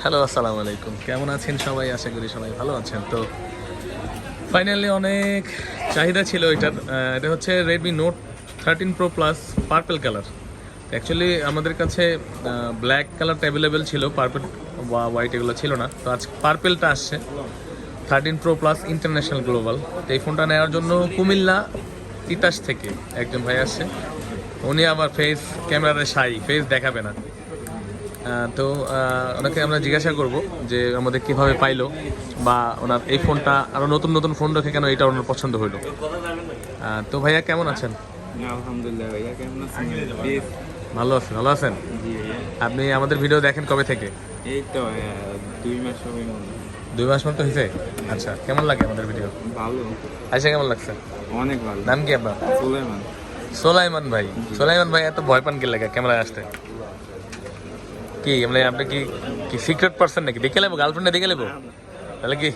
Hello, আসসালামু আলাইকুম। কেমন আছেন সবাই? আশা করি সবাই ভালো আছেন। তো ফাইনালি অনেক চাহিদা ছিল এটার। এটা হচ্ছে Redmi note thirteen pro plus purple colour actually আমাদের কাছে ব্ল্যাক কালারটা অ্যাভেলেবেল ছিল। পার্পেল বা হোয়াইট এগুলো ছিল না। তো আজ পার্পেলটা আসছে। Thirteen pro plus international global তো এই ফোনটা নেওয়ার জন্য কুমিল্লা, তিতাস থেকে একজন ভাই আসছে। উনি আবার ফেস ক্যামেরাতে সাই ফেস দেখাবে না। তো ওনাকে আমরা জিজ্ঞাসা করব যে আমাদের কীভাবে পাইলো বা ওনার এই ফোনটা আরও নতুন নতুন ফোন রেখে কেন এটা ওনার পছন্দ হইল। তো ভাইয়া কেমন আছেন? আলহামদুলিল্লাহ ভাইয়া কেমন আছেন? ভালো আছেন ভালো আছেন? আপনি আমাদের ভিডিও দেখেন কবে থেকে? এই তো দুই মাস হবে দুই মাস মতো হয়েছে? আচ্ছা কেমন লাগে আমাদের ভিডিও? ভালো। আইসা কেমন লাগছে? অনেক ভালো। নাম কি আপনার? সুলেমান সোলাইমান ভাই। সোলাইমান ভাই এত ভয় পান কি লাগে ক্যামেরায় আসতে? কি মানে আপনি কি কি সিক্রেট পার্সন নাকি? দেখে নেব গার্লফ্রেন্ডে দেখে নেব। তাহলে কি?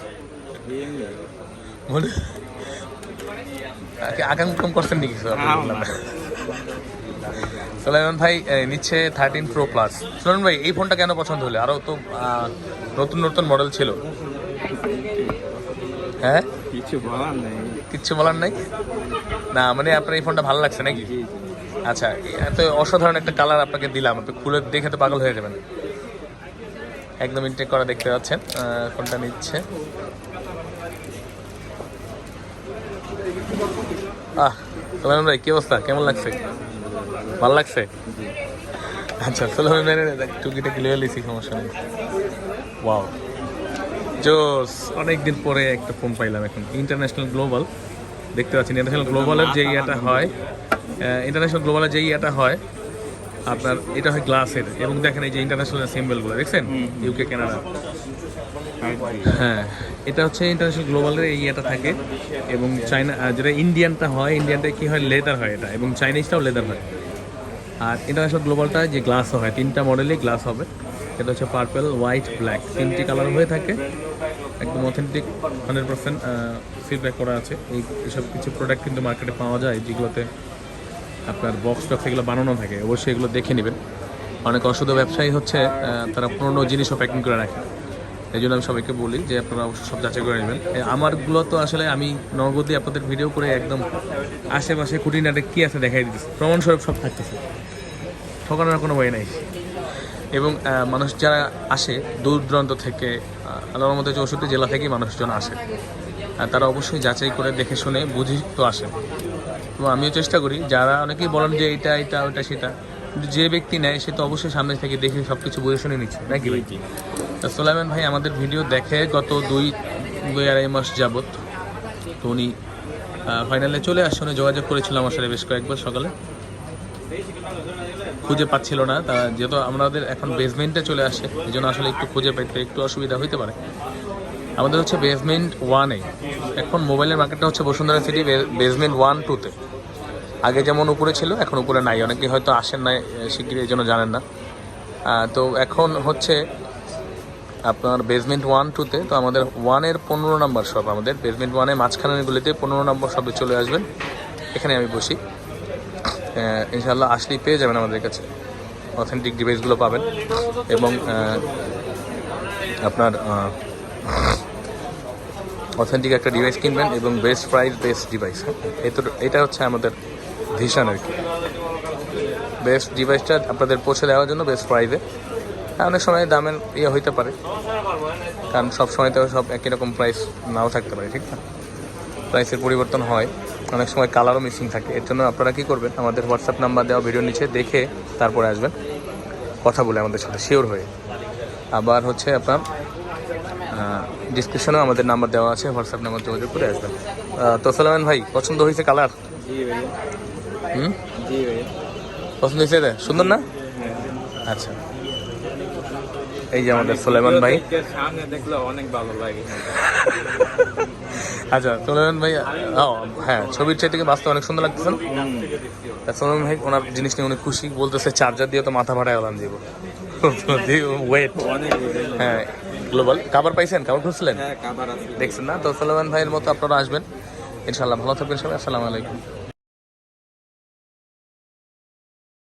মনে আকাঙ্ক্ষম করছেন নাকি কিছু আপনি না, বললাম না। না। সোলাইমান ভাই নিচ্ছে থার্টিন প্রো প্লাস সোলাইমান ভাই এই ফোনটা কেন পছন্দ হলো? আরও তো নতুন নতুন মডেল ছিল। হ্যাঁ? কিছু বলার নেই। কিচ্ছু বলার নাই? না মানে আপনার এই ফোনটা ভালো লাগছে নাকি? আচ্ছা এত অসাধারণ একটা কালার আপনাকে দিলাম, আপনি খুলে দেখে তো পাগল হয়ে যাবেন। একদম ইনটেক করা দেখতে পাচ্ছেন কোনটা নিচ্ছে? আহ সোলাইমান ভাই, কি অবস্থা? কেমন লাগছে? ভালো লাগছে? আচ্ছা সোলাইমান ভাই টুকিটা ক্লিয়ার লিখি সমস্যা নেই। ওয়াও জোস, অনেকদিন পরে একটা ফোন পাইলাম এখন। ইন্টারন্যাশনাল গ্লোবাল দেখতে পাচ্ছেন ইন্টারন্যাশনাল গ্লোবালের যে ইয়েটা হয় ইন্টারন্যাশনাল গ্লোবালের যে ইয়েটা হয় আপনার এটা হয় গ্লাসের। এবং দেখেন এই যে ইন্টারন্যাশনাল সিম্বলগুলো দেখছেন? ইউকে কানাডা হ্যাঁ এটা হচ্ছে ইন্টারন্যাশনাল গ্লোবালের এই ইয়েটা থাকে। এবং চাইনা যেটা ইন্ডিয়ানটা হয় ইন্ডিয়ানটা কি হয়? লেদার হয় এটা। এবং চাইনিজটাও লেদার হয়। আর ইন্টারন্যাশনাল গ্লোবালটা যে গ্লাস হয় তিনটা মডেলই গ্লাস হবে। এটা হচ্ছে পার্পেল হোয়াইট ব্ল্যাক তিনটি কালার হয়ে থাকে। একদম অথেন্টিক হান্ড্রেড পার্সেন্ট ফিডব্যাক করা আছে। এই এসব কিছু প্রোডাক্ট কিন্তু মার্কেটে পাওয়া যায় যেগুলোতে আপনার বক্স টক্স এগুলো বানানো থাকে, অবশ্যই এগুলো দেখে নেবেন। অনেক অশুদ্ধ ব্যবসায়ী হচ্ছে তারা পুরনো জিনিসও প্যাকিং করে রাখে। এই জন্য আমি সবাইকে বলি যে আপনারা অবশ্যই সব যাচাই করে নেবেন। আমারগুলো তো আসলে আমি নগদে আপনাদের ভিডিও করে একদম আশেপাশে খুঁটিনাটে কী আছে দেখাই দিতেছি। প্রমাণস্বরূপ সব থাকতেছে। ঠকানোর কোনো ওয়ে নাই। এবং মানুষ যারা আসে, দূর দূরান্ত থেকে আল্লাহর মধ্যে চৌষট্টি জেলা থেকেই মানুষজন আসে তারা অবশ্যই যাচাই করে দেখে শুনে বুঝি তো আসে। তো আমিও চেষ্টা করি। যারা অনেকেই বলেন যে এটা এটা ওটা সেটা। কিন্তু যে ব্যক্তি নেয় সে তো অবশ্যই সামনে থেকে দেখে সব কিছু বুঝে শুনে নিচ্ছে নাকি ভাই? তা সোলাইমান ভাই আমাদের ভিডিও দেখে গত দুই দুই আড়াই মাস যাবত তো উনি ফাইনালে চলে আসছে উনি যোগাযোগ করেছিল আমার সাথে বেশ কয়েকবার সকালে। খুঁজে পাচ্ছিল না তা যেহেতু আমাদের এখন বেসমেন্টে চলে আসে এই জন্য আসলে একটু খুঁজে পাইতে একটু অসুবিধা হইতে পারে। আমাদের হচ্ছে বেসমেন্ট ওয়ানে এখন মোবাইলের মার্কেটটা হচ্ছে বসুন্ধরা সিটি বেসমেন্ট ওয়ান টুতে আগে যেমন উপরে ছিল, এখন উপরে নাই। অনেকে হয়তো আসেন না শিগগিরই, এই জন্য জানেন না। তো এখন হচ্ছে আপনার বেসমেন্ট ওয়ান টুতে তো আমাদের ওয়ানের পনেরো নম্বর শপ আমাদের। বেসমেন্ট ওয়ানে মাঝখানের গুলিতে পনেরো নম্বর শপে চলে আসবেন। এখানে আমি বসি। ইনশাল্লাহ আসলেই পেয়ে যাবেন আমাদের কাছে। অথেন্টিক ডিভাইসগুলো পাবেন। এবং আপনার অথেন্টিক একটা ডিভাইস কিনবেন এবং বেস্ট প্রাইস বেস্ট ডিভাইস এটা এটা হচ্ছে আমাদের ভিশন আর কি। বেস্ট ডিভাইসটা আপনাদের পৌঁছে দেওয়ার জন্য বেস্ট প্রাইসে অনেক সময় দামের ইয়ে হইতে পারে। কারণ সব সময় তো সব একই রকম প্রাইস নাও থাকতে পারে, ঠিক না? প্রাইসের পরিবর্তন হয়। অনেক সময় কালারও মিসিং থাকে। এর জন্য আপনারা কী করবেন? আমাদের হোয়াটসঅ্যাপ নাম্বার দেওয়া ভিডিও নিচে দেখে তারপরে আসবেন। কথা বলে আমাদের সাথে শিওর হয়ে। আবার হচ্ছে আপনার ডিসক্রিপশনেও আমাদের নাম্বার দেওয়া আছে। হোয়াটসঅ্যাপ নাম্বার যোগাযোগ করে আসবেন। তো সালামান ভাই, পছন্দ হয়েছে কালার হুম? পছন্দ হয়েছে রে? সুন্দর না? আচ্ছা। এই যে আমাদের সোলেমান ভাই। সামনে দেখলে অনেক ভালো লাগে। আচ্ছা সোলেমান ভাই ও হ্যাঁ ছবির চাই থেকে বাস্তবে অনেক সুন্দর লাগতেছে না? তা সোলেমান ভাই ওনার জিনিস নিয়ে উনি খুশি বলতেছে চার্জার দিয়ে তো মাথা ভাড়ায় ওলান দিব। ওয়েট হ্যাঁ গ্লোবাল কাবার পাইছেন? কাবার খুঁজছিলেন? হ্যাঁ দেখছেন না? তো সোলেমান ভাইয়ের মতো আপনারা আসবেন। ইনশাল্লাহ ভালো থাকবেন সবাই। আসসালামু আলাইকুম।